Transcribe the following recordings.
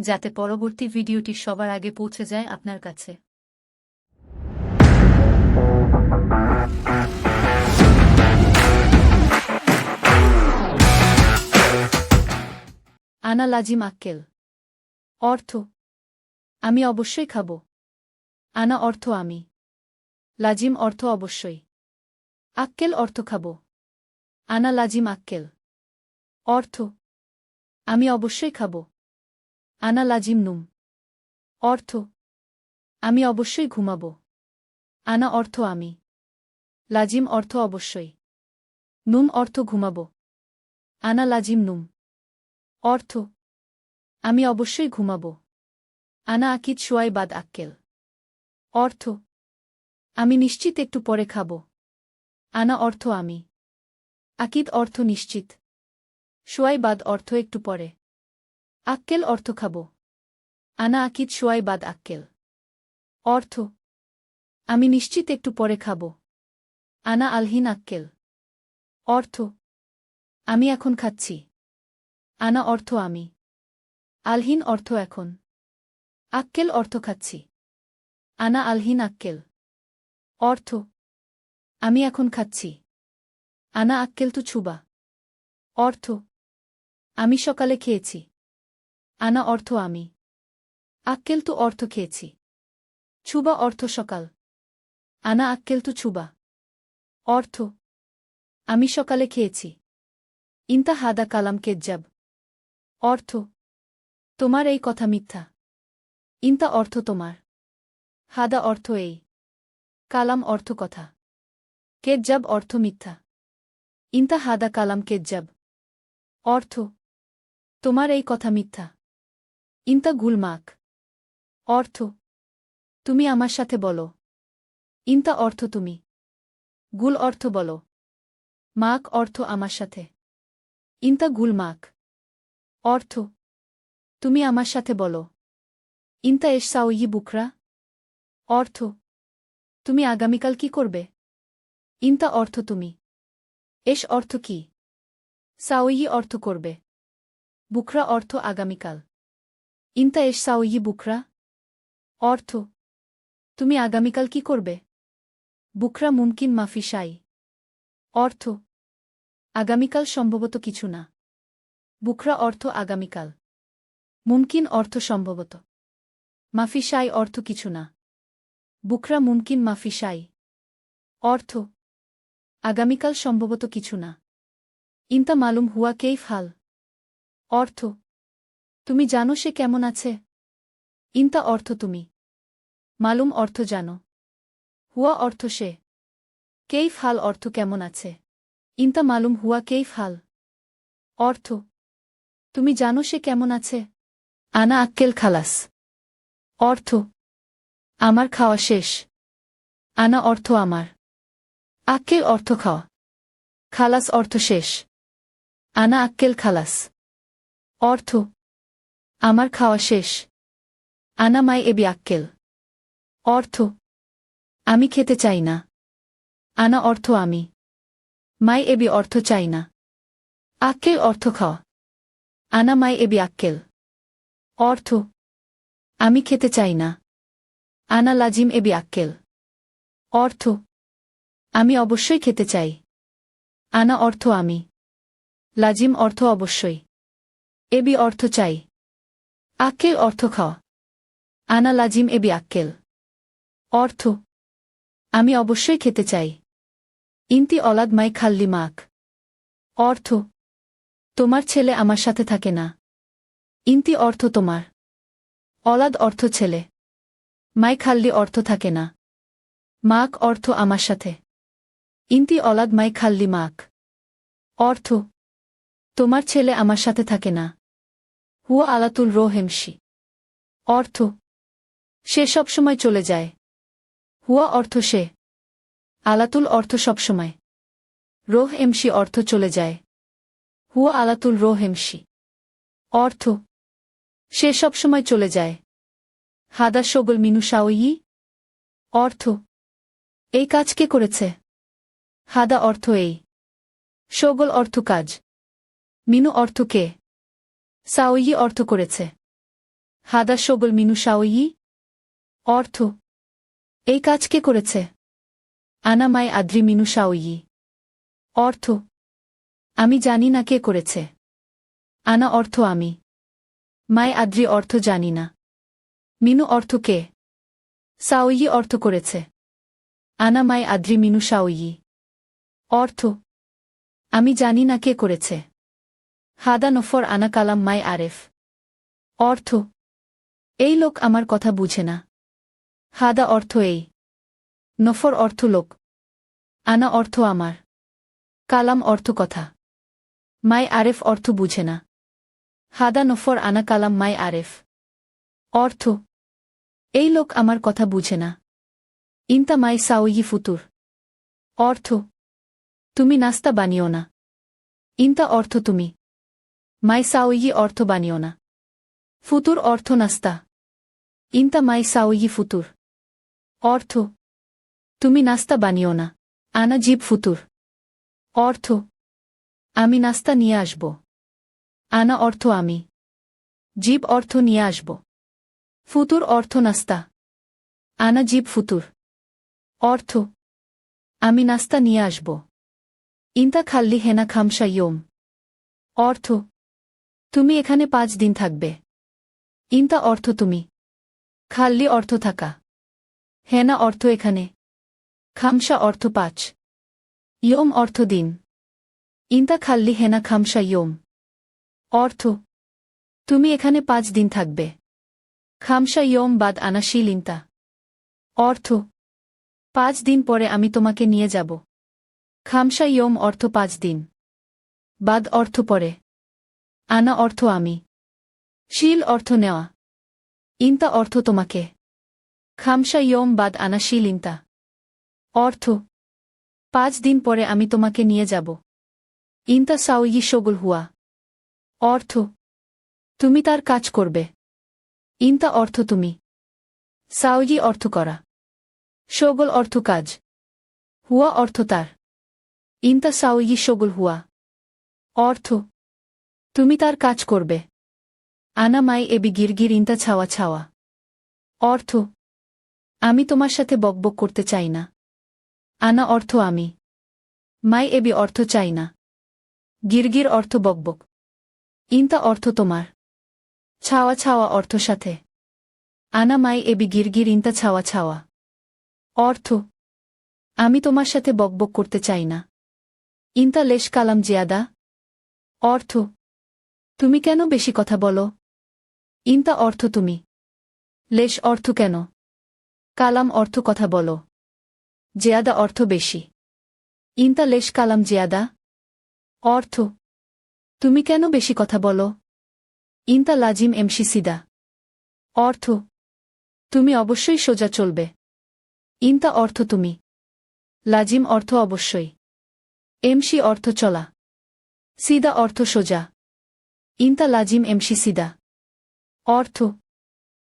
যাতে পরবর্তী ভিডিওটি সবার আগে পৌঁছে যায় আপনার কাছে। আনা লাজিম আক্কেল। অর্থ, আমি অবশ্যই খাব। আনা অর্থ, আমি। লাজিম অর্থ, অবশ্যই। আক্কেল অর্থ, খাব। আনা লাজিম আক্কেল। অর্থ, আমি অবশ্যই খাব। আনা লাজিম নুম অর্থ, আমি অবশ্যই ঘুমাব। আনা অর্থ, আমি। লাজিম অর্থ, অবশ্যই। নুম অর্থ, ঘুমাব। আনা লাজিম নুম অর্থ, আমি অবশ্যই ঘুমাব। আনা আকিদ সোয়াই বাদ আক্কেল। অর্থ, আমি নিশ্চিত একটু পরে খাব। আনা অর্থ, আমি। আকিদ অর্থ, নিশ্চিত। সোয়াই বাদ অর্থ, একটু পরে। আক্কেল অর্থ খাব। আনা আকিদ সোয়াই বাদ আক্কেল। অর্থ, আমি নিশ্চিত একটু পরে খাব। আনা আলহিন আক্কেল। অর্থ, আমি এখন খাচ্ছি। আনা অর্থ আমি। আলহিন অর্থ এখন। আক্কেল অর্থ খাচ্ছি। আনা আলহিন আক্কেল। অর্থ, আমি এখন খাচ্ছি। আনা আক্কেল তু ছুবা। অর্থ, আমি সকালে খেয়েছি। আনা অর্থ আমি। আক্কেল তু অর্থ খেয়েছি। ছুবা অর্থ সকাল। আনা আক্কেল তু ছুবা। অর্থ, আমি সকালে খেয়েছি। ইন্তা হাদা কালাম কেজ্জাব। অর্থ, তোমার এই কথা মিথ্যা। ইন্তা অর্থ তোমার। হাদা অর্থ এই। কালাম অর্থ কথা। কেজ্জাব অর্থ মিথ্যা। ইন্তা হাদা কালাম কেজ্জাব। অর্থ, তোমার এই কথা মিথ্যা। ইন্তা গুলমাক। অর্থ, তুমি আমার সাথে বলো। ইন্তা অর্থ, তুমি। গুল অর্থ বলো। মাক অর্থ, আমার সাথে। ইন্তা গুল মাক অর্থ, তুমি আমার সাথে বলো। ইন্তা এস সাউই বুকরা। অর্থ, তুমি আগামীকাল কি করবে? ইন্তা অর্থ, তুমি। এস অর্থ কি? সাউই অর্থ করবে। বুকরা অর্থ, আগামীকাল। ইন্তা সাউই বুকরা? অর্থ, তুমি আগামীকাল কি করবে? বুকরা মুমকিন মাফি সাই। অর্থ, আগামীকাল সম্ভবত কিছু না। বুকরা অর্থ আগামীকাল। মুমকিন অর্থ সম্ভবত। মাফি সাই অর্থ কিছু না। বুকরা মুমকিন মাফি সাই। অর্থ, আগামীকাল সম্ভবত কিছু না। ইন্তা মালুম হুয়া কেইফ হাল? অর্থ তুমি জানো সে কেমন আছে? ইন্তা অর্থ তুমি। মালুম অর্থ জানো। হুয়া অর্থ সে। কেইফ হাল অর্থ কেমন আছে? ইন্তা মালুম হুয়া কেইফ হাল। অর্থ, তুমি জানো সে কেমন আছে? আনা আক্কেল খালাস। অর্থ, আমার খাওয়া শেষ। আনা অর্থ আমার। আক্কেল অর্থ খাওয়া। খালাস অর্থ শেষ। আনা আক্কেল খালাস। অর্থ আমার খাওয়া শেষ। আনা মাই এবি আক্কেল অর্থ, আমি খেতে চাই না। আনা অর্থ, আমি। মাই এবি অর্থ চাই না। আক্কেল অর্থ খাওয়া। আনা মাই এবি আক্কেল অর্থ, আমি খেতে চাই না। আনা লাজিম এবি আক্কেল অর্থ, আমি অবশ্যই খেতে চাই। আনা অর্থ, আমি। লাজিম অর্থ অবশ্যই। এবি অর্থ চাই। আক্কেল অর্থ খাওয়া। আনা লাজিম এবি আক্কেল। অর্থ, আমি অবশ্যই খেতে চাই। ইন্তি অলাদ মাই খাল্লি মাক। অর্থ, তোমার ছেলে আমার সাথে থাকে না। ইন্তি অর্থ তোমার। অলাদ অর্থ ছেলে। মাই খাল্লি অর্থ থাকে না। মাক অর্থ আমার সাথে। ইন্তি অলাদ মাই খাল্লি মাক। অর্থ, তোমার ছেলে আমার সাথে থাকে না। হুয়া আলাতুল রোহেমশি। অর্থ, সে সবসময় চলে যায়। হুয়া অর্থ সে। আলাতুল অর্থ সবসময় রোহ এমসি অর্থ চলে যায়। হুয়া আলাতুল রোহ এমসি অর্থ, সে সবসময় চলে যায়। হাদা সগল মিনু সাওয়ি অর্থ, এই কাজ কে করেছে? হাদা অর্থ এই। সগল অর্থ কাজ। মিনু অর্থ কে? সাওয়ি অর্থ করেছে। হাদা সগল মিনু সাওয়ি অর্থ, এই কাজ কে করেছে? আনা মাই আদ্রি মিনু সাওয়ি অর্থ, আমি জানি না কে করেছে। আনা অর্থ আমি। মাই আদ্রি অর্থ জানি না। মিনু অর্থ কে? সাওয়ি অর্থ করেছে। আনা মাই আদ্রি মিনু সাওয়ি অর্থ, আমি জানি না কে করেছে। হাদা নফর আনা কালাম মাই আরেফ। অর্থ, এই লোক আমার কথা বুঝে না। হাদা অর্থ এই, নফর অর্থ লোক, আনা অর্থ আমার। কালাম অর্থ কথা, মাই আরেফ অর্থ বুঝে না। হাদা নফর আনা কালাম মাই আরেফ। অর্থ, এই লোক আমার কথা বুঝে না। ইন্তা মাই সাওয়ি ফুতুর। অর্থ, তুমি নাস্তা বানিও না। ইন্তা অর্থ তুমি মাই সাওয়ি অর্থ বানিও না। ফুতুর অর্থ নাস্তা। ইন্তা মাই সাওয়ি ফুতুর। অর্থ, তুমি নাস্তা বানিও না। আনা জীব ফুতুর। অর্থ, আমি নাস্তা নিয়ে আসব। আনা অর্থ আমি। জীব অর্থ নিয়ে আসব। ফুতুর অর্থ নাস্তা। আনা জীব ফুতুর। অর্থ, আমি নাস্তা নিয়ে আসব। ইন্তা খাল্লি হেনা খামসা ইয়োম। অর্থ তুমি এখানে পাঁচ দিন থাকবে। ইন্তা অর্থ তুমি। খাল্লি অর্থ থাকা। হেনা অর্থ এখানে। খামসা অর্থ পাঁচ। ইয়োম অর্থ দিন। ইন্তা খাল্লি হেনা খামসা ইয়োম। অর্থ, তুমি এখানে পাঁচ দিন থাকবে। খামসা ইয়ম বাদ আনাশিল ইন্তা অর্থ, পাঁচ দিন পরে আমি তোমাকে নিয়ে যাব। খামসা ইয়ম অর্থ পাঁচ দিন। বাদ অর্থ পরে। আনা অর্থ আমি। শিল অর্থ নেওয়া। ইন্তা অর্থ তোমাকে। খামসা ইয়োম বাদ আনা শিল ইন্তা। অর্থ, পাঁচ দিন পরে আমি তোমাকে নিয়ে যাব। ইন্তা সাউই সগুল হুয়া। অর্থ, তুমি তার কাজ করবে। ইন্তা অর্থ তুমি। সাউজি অর্থ করা। সগল অর্থ কাজ। হুয়া অর্থ তার। ইন্তা সাউই সগুল হুয়া। অর্থ তুমি তার কাজ করবে। আনা মাই এবি গিরগির ইন্তা ছাওয়া ছাওয়া। অর্থ, আমি তোমার সাথে বকবক করতে চাই না। আনা অর্থ, আমি। মাই এবি অর্থ চাই না। গিরগির অর্থ বকবক। ইন্তা অর্থ তোমার। ছাওয়া ছাওয়া অর্থ সাথে। আনা মাই এবি গিরগির ইন্তা ছাওয়া ছাওয়া। অর্থ, আমি তোমার সাথে বকবক করতে চাই না। ইন্তা লেশ কালাম জিয়াদা। অর্থ তুমি কেন বেশি কথা বলো? ইন্তা অর্থ তুমি। লেশ অর্থ কেন? কালাম অর্থ কথা বলো। জেয়াদা অর্থ বেশি। ইন্তা লেশ কালাম জেয়াদা। অর্থ, তুমি কেন বেশি কথা বলো? ইন্তা লাজিম এমসি সিদা। অর্থ, তুমি অবশ্যই সোজা চলবে। ইন্তা অর্থ তুমি। লাজিম অর্থ অবশ্যই। এমসি অর্থ চলা। সিদা অর্থ সোজা। ইন্তা লাজিম এমসি সিদা। অর্থ,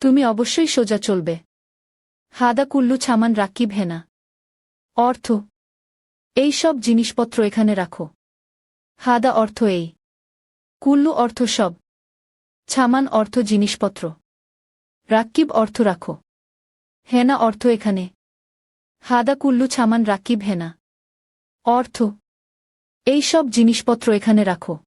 তুমি অবশ্যই সোজা চলবে। হাদা কুল্লু ছামান রাকিব হেনা। অর্থ, এই সব জিনিসপত্র এখানে রাখো। হাদা অর্থ এই। কুল্লু অর্থ সব। ছামান অর্থ জিনিসপত্র। রাকিব অর্থ রাখো। হেনা অর্থ এখানে। হাদা কুল্লু ছামান রাকিব হেনা। অর্থ, এই সব জিনিসপত্র এখানে রাখো।